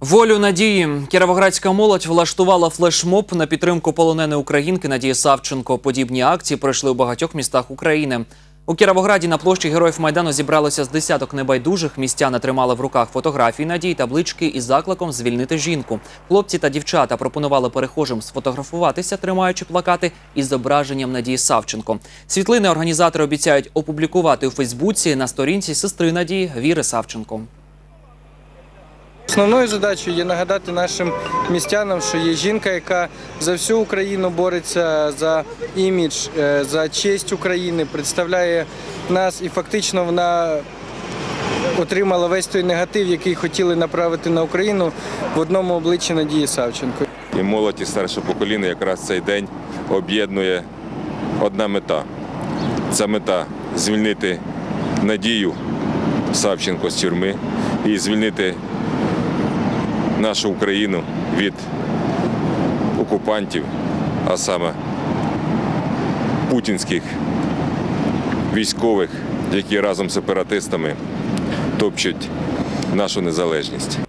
Волю надії кіровоградська молодь влаштувала флешмоб на підтримку полоненої українки Надії Савченко. Подібні акції пройшли у багатьох містах України. У Кіровограді на площі Героїв Майдану зібралося з десяток небайдужих. Містяни тримали в руках фотографії Надії, таблички із закликом звільнити жінку. Хлопці та дівчата пропонували перехожим сфотографуватися, тримаючи плакати із зображенням Надії Савченко. Світлини організатори обіцяють опублікувати у Фейсбуці на сторінці сестри Надії Віри Савченко. Основною задачею є нагадати нашим містянам, що є жінка, яка за всю Україну бореться за імідж, е, за честь України, представляє нас, і фактично вона отримала весь той негатив, який хотіли направити на Україну в одному обличчі Надії Савченко. І молодь і старше покоління якраз цей день об'єднує одна мета. Ця мета звільнити Надію Савченко з тюрми і звільнити нашу Україну від окупантів, а саме путінських військових, які разом з сепаратистами топчуть нашу незалежність.